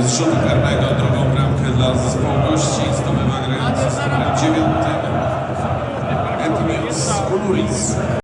z rzutu karnego drugą bramkę dla zespołu gości. Zdobywa grający z numerem 9 Edmils Kuluris.